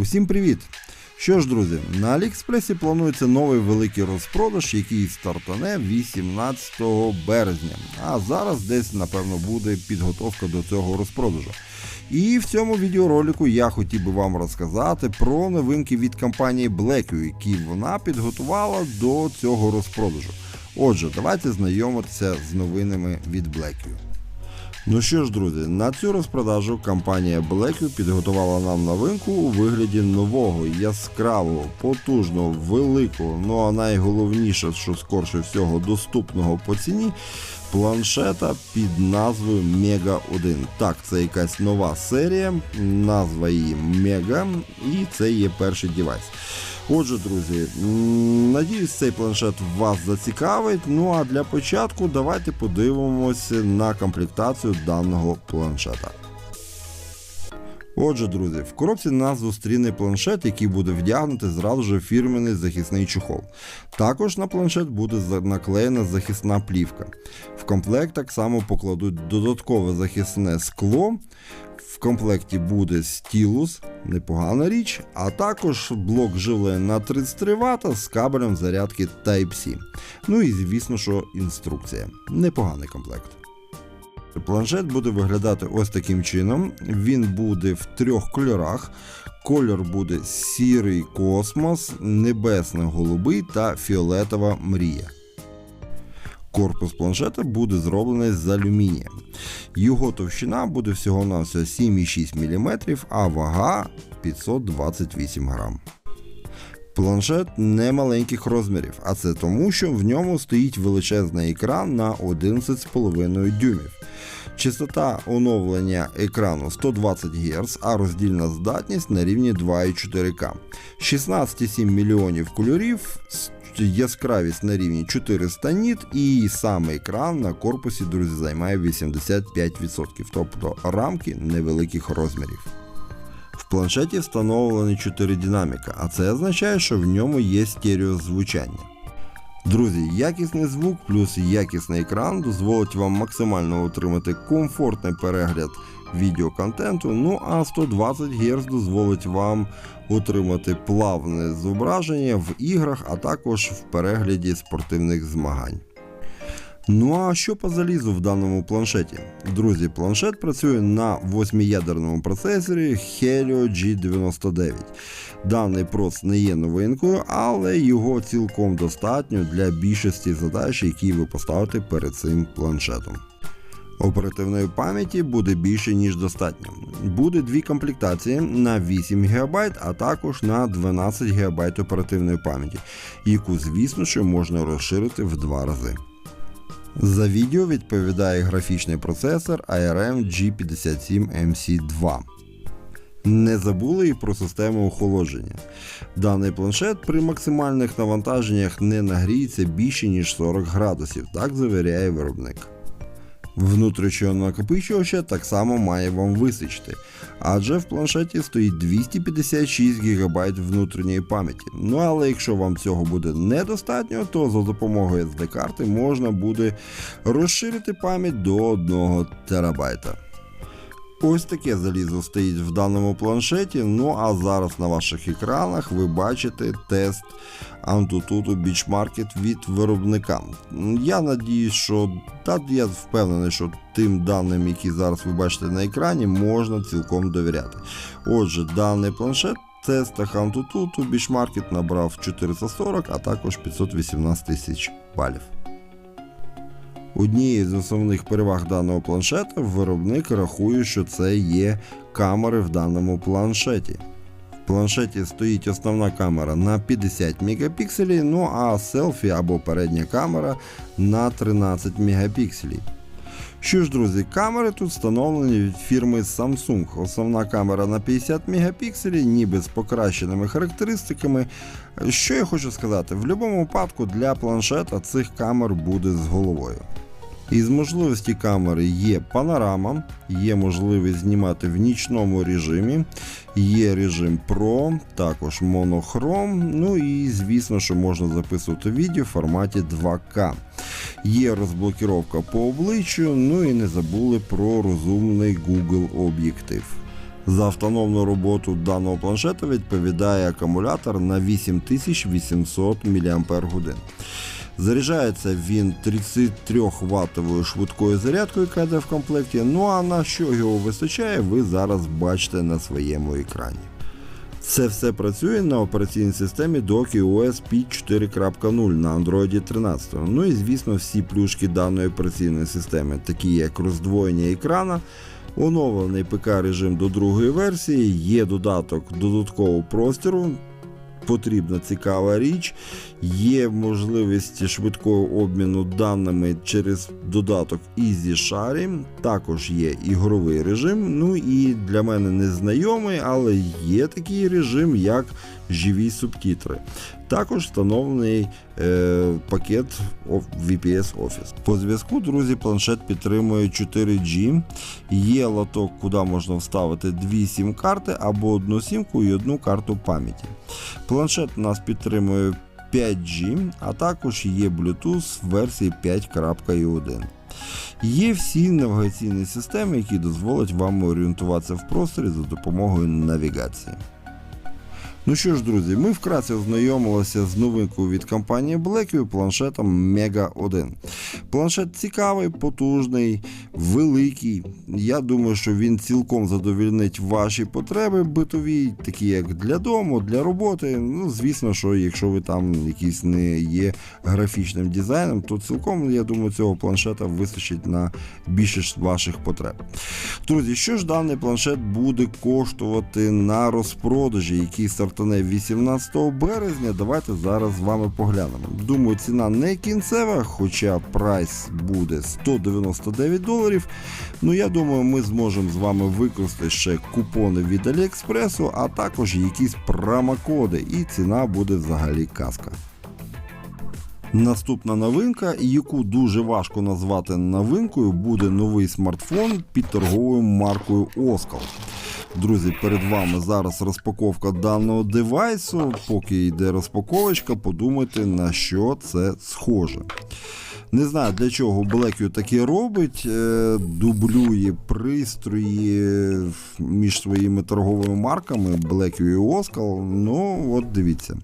Усім привіт! Що ж, друзі, на Аліекспресі планується новий великий розпродаж, який стартане 18 березня. А зараз десь, напевно, буде підготовка до цього розпродажу. І в цьому відеоролику я хотів би вам розказати про новинки від компанії Blackview, які вона підготувала до цього розпродажу. Отже, давайте знайомитися з новинами від Blackview. Ну що ж, друзі, на цю розпродажу компанія Blackview підготувала нам новинку у вигляді нового, яскравого, потужного, великого, ну а найголовніше, що скорше всього доступного по ціні, планшета під назвою Mega 1. Так, це якась нова серія, назва її Mega, і це є перший девайс. Отже, друзі, надіюсь, цей планшет вас зацікавить. Ну а для початку давайте подивимося на комплектацію даного планшета. Отже, друзі, в коробці нас зустріне планшет, який буде вдягнути зразу же фірменний захисний чохол. Також на планшет буде наклеєна захисна плівка. В комплект так само покладуть додаткове захисне скло. В комплекті буде стілус, непогана річ, а також блок живлення на 33 Вт з кабелем зарядки Type-C. Ну і звісно, що інструкція. Непоганий комплект. Планшет буде виглядати ось таким чином. Він буде в трьох кольорах. Кольор буде сірий космос, небесно-голубий та фіолетова мрія. Корпус планшета буде зроблений з алюмінія. Його товщина буде всього-навсього 7,6 мм, а вага 528 грам. Планшет не маленьких розмірів, а це тому, що в ньому стоїть величезний екран на 11,5 дюймів. Частота оновлення екрану 120 Гц, а роздільна здатність на рівні 2,4К. 16,7 мільйонів кольорів, яскравість на рівні 400 ніт і сам екран на корпусі, друзі, займає 85%, тобто рамки невеликих розмірів. В планшеті встановлені 4 динаміка, а це означає, що в ньому є стереозвучання. Друзі, якісний звук плюс якісний екран дозволить вам максимально отримати комфортний перегляд відеоконтенту. Ну а 120 Гц дозволить вам отримати плавне зображення в іграх, а також в перегляді спортивних змагань. Ну а що по залізу в даному планшеті? Друзі, планшет працює на 8-ядерному процесорі Helio G99. Даний проц не є новинкою, але його цілком достатньо для більшості задач, які ви поставите перед цим планшетом. Оперативної пам'яті буде більше, ніж достатньо. Буде дві комплектації на 8 ГБ, а також на 12 ГБ оперативної пам'яті, яку, звісно, що можна розширити в два рази. За відео відповідає графічний процесор ARM G57MC2. Не забули і про систему охолодження. Даний планшет при максимальних навантаженнях не нагріється більше ніж 40 градусів, так завіряє виробник. Внутрішнього накопичувача так само має вам вистачити, адже в планшеті стоїть 256 ГБ внутрішньої пам'яті. Ну але якщо вам цього буде недостатньо, то за допомогою SD-карти можна буде розширити пам'ять до 1 ТБ. Ось таке залізо стоїть в даному планшеті. Ну а зараз на ваших екранах ви бачите тест Antutu Beach Market від виробника. Я надіюсь, що та я впевнений, що тим даним, які зараз ви бачите на екрані, можна цілком довіряти. Отже, даний планшет тестах Antutu Beach набрав 440, а також 518 тисяч балів. Однією з основних переваг даного планшета виробник рахує, що це є камери в даному планшеті. В планшеті стоїть основна камера на 50 мегапікселів, ну а селфі або передня камера на 13 мегапікселів. Що ж, друзі, камери тут встановлені від фірми Samsung. Основна камера на 50 мегапікселів, ніби з покращеними характеристиками. Що я хочу сказати, в будь-якому випадку для планшета цих камер буде з головою. Із можливості камери є панорама, є можливість знімати в нічному режимі, є режим Pro, також монохром. Ну і звісно, що можна записувати відео в форматі 2К. Є розблокіровка по обличчю, ну і не забули про розумний Google об'єктив. За автономну роботу даного планшета відповідає акумулятор на 8800 мАч. Заряджається він 33 ваттовою швидкою зарядкою, яка йде в комплекті. Ну а на що його вистачає, ви зараз бачите на своєму екрані. Це все працює на операційній системі Doki OS P 4.0 на Android 13. Ну і звісно, всі плюшки даної операційної системи, такі як роздвоєння екрана, оновлений ПК режим до другої версії, є додаток додаткового простору. Потрібна цікава річ, є можливість швидкого обміну даними через додаток Easy Sharing, також є ігровий режим. Ну і для мене незнайомий, але є такий режим, як живі субтитри. Також встановлений е, пакет VPS Office. По зв'язку, друзі, планшет підтримує 4G. Є лоток, куди можна вставити дві сім-карти або одну сімку і одну карту пам'яті. Планшет у нас підтримує 5G, а також є Bluetooth версії 5.1. Є всі навігаційні системи, які дозволять вам орієнтуватися в просторі за допомогою навігації. Ну що ж, друзі, ми вкратце ознайомилися з новинкою від компанії Blackview планшетом Mega 1. Планшет цікавий, потужний, великий. Я думаю, що він цілком задовільнить ваші потреби битові, такі як для дому, для роботи. Ну, звісно, що якщо ви там якийсь не є графічним дизайном, то цілком, я думаю, цього планшета вистачить на більшість ваших потреб. Друзі, що ж даний планшет буде коштувати на розпродажі, який стартане 18 березня? Давайте зараз з вами поглянемо. Думаю, ціна не кінцева, хоча прайс буде 199 доларів. Ну я думаю, ми зможемо з вами використати ще купони від Аліекспресу, а також якісь промокоди, і ціна буде взагалі казка. Наступна новинка, яку дуже важко назвати новинкою, буде новий смартфон під торговою маркою Oskal. Друзі, перед вами зараз розпаковка даного девайсу. Поки йде розпаковочка, подумайте на що це схоже. Не знаю для чого Blackview таке робить, е, дублює пристрої між своїми торговими марками Blackview і Оскал. Ну, от дивіться.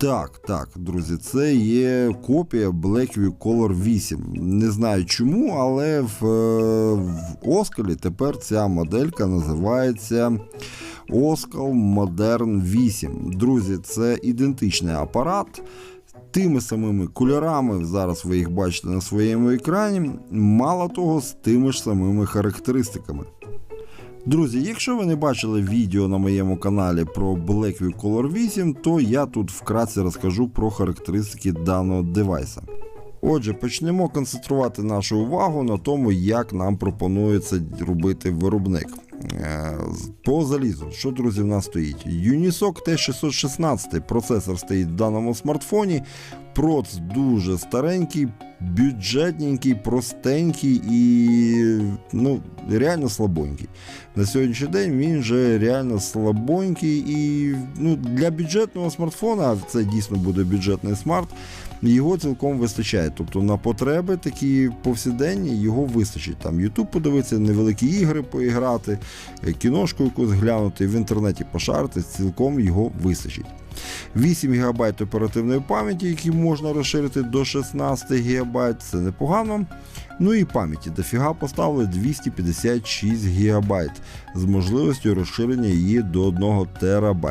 Так, так, друзі, це є копія Blackview Color 8. Не знаю чому, але в, е, в Оскалі тепер ця моделька називається Oskal Modern 8. Друзі, це ідентичний апарат. Тими самими кольорами, зараз ви їх бачите на своєму екрані, мало того, з тими ж самими характеристиками. Друзі, якщо ви не бачили відео на моєму каналі про Blackview Color 8, то я тут вкратце розкажу про характеристики даного девайса. Отже, почнемо концентрувати нашу увагу на тому, як нам пропонується робити виробник. Е, По залізу, що, друзі, в нас стоїть? Unisoc T616 процесор стоїть в даному смартфоні. Проц дуже старенький, бюджетненький, простенький і ну, реально слабонький. На сьогоднішній день він вже реально слабонький і ну, для бюджетного смартфона, а це дійсно буде бюджетний смарт, його цілком вистачає. Тобто на потреби такі повсякденні його вистачить. Там YouTube подивитися, невеликі ігри поіграти, кіношку якусь глянути, в інтернеті пошарити, цілком його вистачить. 8 ГБ оперативної пам'яті, які можна розширити до 16 ГБ, це непогано. Ну і пам'яті дофіга поставили 256 ГБ з можливістю розширення її до 1 ТБ.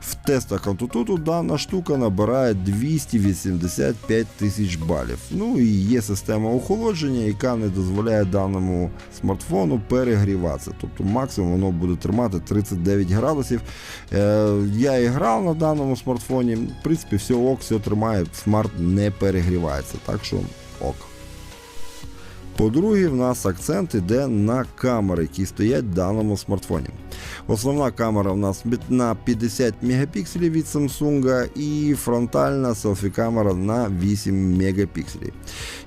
В тестах Antutu дана штука набирає 285 тисяч балів. Ну і є система охолодження, яка не дозволяє даному смартфону перегріватися. Тобто максимум воно буде тримати 39 градусів. Е, я і грав на даному смартфоні. В принципі, все ок, все тримає, смарт не перегрівається. Так що ок. По-друге, в нас акцент іде на камери, які стоять в даному смартфоні. Основна камера у нас на 50 мегапікселів від Samsung і фронтальна селфі-камера на 8 мегапікселів.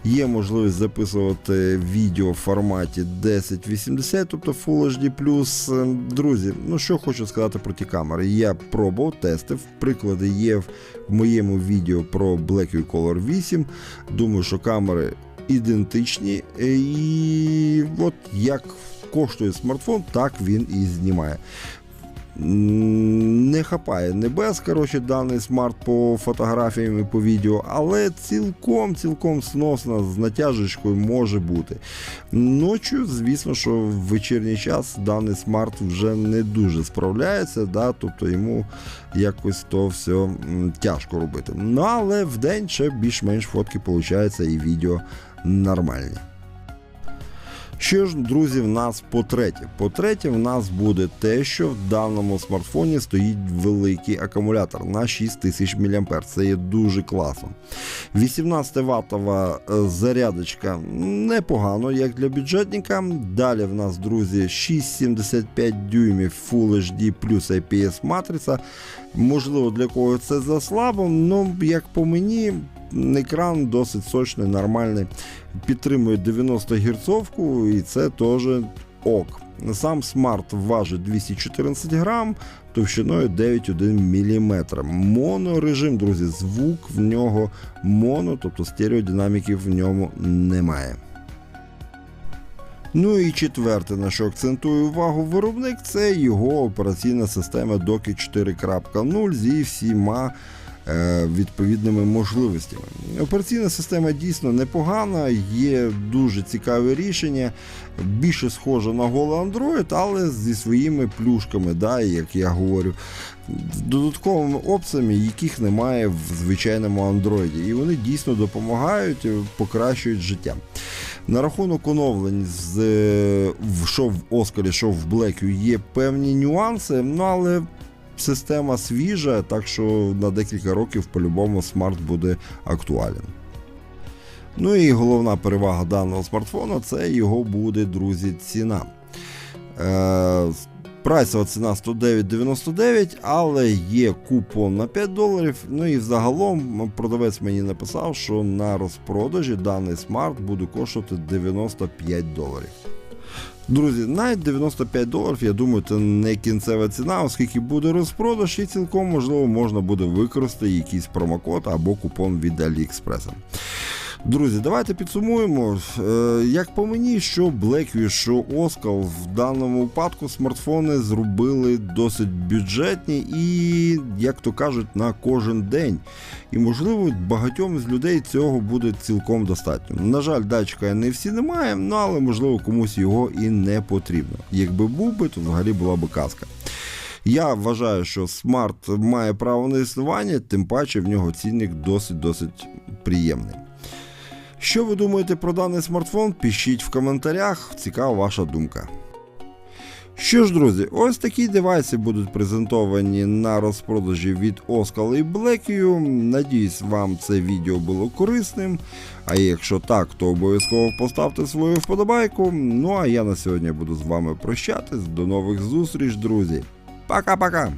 Є можливість записувати відео в форматі 1080, тобто Full HD+. Друзі, ну що хочу сказати про ті камери. Я пробував, тестив, приклади є в моєму відео про Blackview Color 8. Думаю, що камери ідентичні. І от як коштує смартфон, так він і знімає. Не хапає небес, коротше, даний смарт по фотографіям і по відео, але цілком цілком сносно з натяжечкою може бути. Ночі, звісно, що в вечірній час даний смарт вже не дуже справляється, да, тобто йому якось то все тяжко робити. Ну але в день ще більш-менш фотки виходить і відео нормальні. Що ж, друзі, в нас по-третє? По-третє, в нас буде те, що в даному смартфоні стоїть великий акумулятор на 6000 мА. Це є дуже класно. 18 ваттова е, зарядочка непогано, як для бюджетника. Далі в нас, друзі, 6,75 дюймів Full HD плюс IPS матриця. Можливо, для кого це заслабо, але як по мені, екран досить сочний, нормальний. Підтримує 90 герцовку і це теж ок. Сам смарт важить 214 грам, товщиною 9,1 мм. Монорежим, друзі, звук в нього моно, тобто стереодинаміків в ньому немає. Ну і четверте, на що акцентує увагу виробник, це його операційна система Doki 4.0 зі всіма відповідними можливостями. Операційна система дійсно непогана, є дуже цікаві рішення, більше схожа на голий Android, але зі своїми плюшками, да, як я говорю, додатковими опціями, яких немає в звичайному Android. І вони дійсно допомагають, е, покращують життя. На рахунок оновлень з е, що в Оскарі, що в Блекю є певні нюанси, ну але система свіжа, так що на декілька років по-любому смарт буде актуален. Ну і головна перевага даного смартфона це його буде, друзі, ціна. Е, Прайсова ціна 109,99, але є купон на 5 доларів. Ну і взагалом продавець мені написав, що на розпродажі даний смарт буде коштувати 95 доларів. Друзі, навіть 95 доларів, я думаю, це не кінцева ціна, оскільки буде розпродаж і цілком можливо можна буде використати якийсь промокод або купон від AliExpress. Друзі, давайте підсумуємо. Е, Як по мені, що Blackview, що Oskal в даному випадку смартфони зробили досить бюджетні і, як то кажуть, на кожен день. І можливо, багатьом з людей цього буде цілком достатньо. На жаль, датчика не всі немає, ну але можливо комусь його і не потрібно. Якби був би, то взагалі була би казка. Я вважаю, що смарт має право на існування, тим паче в нього цінник досить-досить приємний. Що ви думаєте про даний смартфон? Пишіть в коментарях, цікава ваша думка. Що ж, друзі, ось такі девайси будуть презентовані на розпродажі від Oskal і Blackview. Надіюсь, вам це відео було корисним. А якщо так, то обов'язково поставте свою вподобайку. Ну а я на сьогодні буду з вами прощатись. До нових зустріч, друзі. Пока-пока!